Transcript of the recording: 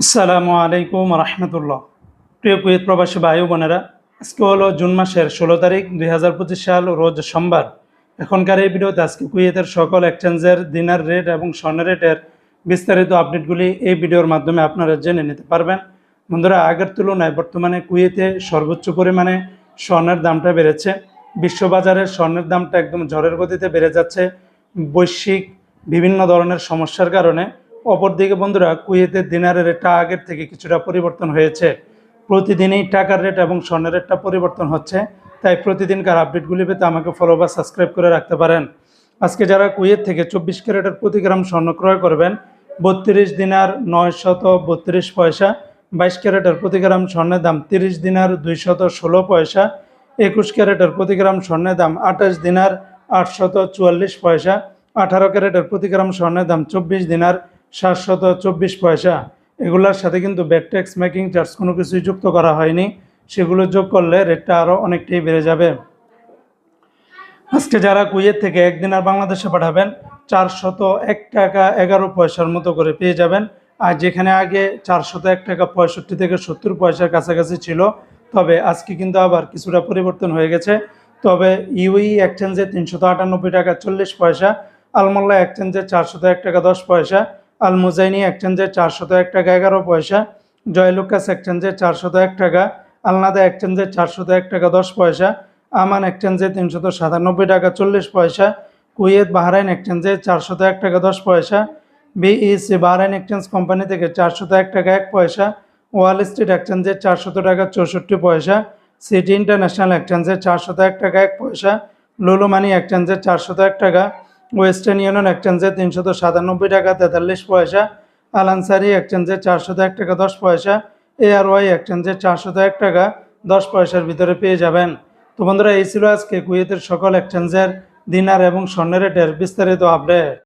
আসসালামু আলাইকুম রহমতুল্লাহ। প্রিয় কুয়েত প্রবাসী ভাই বোনেরা, আজকে হলো জুন মাসের ষোলো তারিখ দুই হাজার পঁচিশ সাল, রোজ সোমবার। এখনকার এই ভিডিওতে আজকে কুয়েতের সকল এক্সচেঞ্জের দিনার রেট এবং স্বর্ণ রেটের বিস্তারিত আপডেটগুলি এই ভিডিওর মাধ্যমে আপনারা জেনে নিতে পারবেন। বন্ধুরা, আগের তুলনায় বর্তমানে কুয়েতে সর্বোচ্চ পরিমাণে স্বর্ণের দামটা বেড়েছে। বিশ্ববাজারে স্বর্ণের দামটা একদম ঝড়ের গতিতে বেড়ে যাচ্ছে। বৈশ্বিক বিভিন্ন ধরনের সমস্যার কারণে অপরদিকে বন্ধুরা, কুয়েতের দিনারের রেটটা আগের থেকে কিছুটা পরিবর্তন হয়েছে। প্রতিদিনই টাকার রেট এবং স্বর্ণের রেটটা পরিবর্তন হচ্ছে। তাই প্রতিদিনকার আপডেটগুলি পেতে আমাকে ফলো বা সাবস্ক্রাইব করে রাখতে পারেন। আজকে যারা কুয়েত থেকে চব্বিশ ক্যারেটের প্রতি গ্রাম স্বর্ণ ক্রয় করবেন, বত্রিশ দিনার নয় শত বত্রিশ পয়সা, বাইশ ক্যারেটের প্রতি গ্রাম স্বর্ণের দাম তিরিশ দিনার দুইশত ষোলো পয়সা, একুশ ক্যারেটের প্রতি গ্রাম স্বর্ণের দাম আঠাশ দিনার আটশত চুয়াল্লিশ পয়সা, আঠারো ক্যারেটের প্রতি গ্রাম স্বর্ণের দাম চব্বিশ দিনার সাতশত চব্বিশ পয়সা। এগুলোর সাথে কিন্তু ব্যাট ট্যাক্স, মেকিং চার্জ কোনো কিছুই যুক্ত করা হয়নি। সেগুলো যোগ করলে রেটটা আরও অনেকটাই বেড়ে যাবে। আজকে যারা কুয়েত থেকে একদিন আর বাংলাদেশে পাঠাবেন, চারশত এক টাকা এগারো পয়সার মতো করে পেয়ে যাবেন। আর যেখানে আগে চারশত এক টাকা পঁয়ষট্টি থেকে সত্তর পয়সার কাছাকাছি ছিল, তবে আজকে কিন্তু আবার কিছুটা পরিবর্তন হয়ে গেছে। তবে ইউই এক্সচেঞ্জে তিনশত আটানব্বই টাকা চল্লিশ পয়সা, আলমোল্লা এক্সচেঞ্জে চারশত এক টাকা দশ পয়সা আল মুজাইনি এক্সচেঞ্জে চারশত এক টাকা, এগারো পয়সা। জয়লুকাস এক্সচেঞ্জে চারশত এক টাকা, আলনাদা এক্সচেঞ্জে চারশত এক টাকা, দশ পয়সা। আমান এক্সচেঞ্জে তিনশত সাতানব্বই টাকা, চল্লিশ পয়সা। কুয়েত বাহরাইন এক্সচেঞ্জে চারশত এক টাকা, দশ পয়সা। বিইসি বাহরাইন এক্সচেঞ্জ কোম্পানি থেকে চারশত এক টাকা, এক পয়সা। ওয়াল স্ট্রিট এক্সচেঞ্জে চারশত টাকা, চৌষট্টি পয়সা। সিটি ইন্টারন্যাশনাল এক্সচেঞ্জে চারশত এক টাকা, এক পয়সা। লুলু মানি এক্সচেঞ্জে চারশত এক টাকা। ওয়েস্টার্ন ইউনিয়ন এক্সচেঞ্জে তিনশত সাতানব্বই টাকা, তেতাল্লিশ পয়সা। আলানসারি এক্সচেঞ্জে চারশোতে এক টাকা, দশ পয়সা। এআরওয়াই এক্সচেঞ্জে চারশোতে এক টাকা, দশ পয়সার ভিতরে পেয়ে যাবেন। তো বন্ধুরা, এই ছিল আজকে কুয়েতের সকল এক্সচেঞ্জের দিনার এবং স্বর্ণের রেটের বিস্তারিত আপডেট।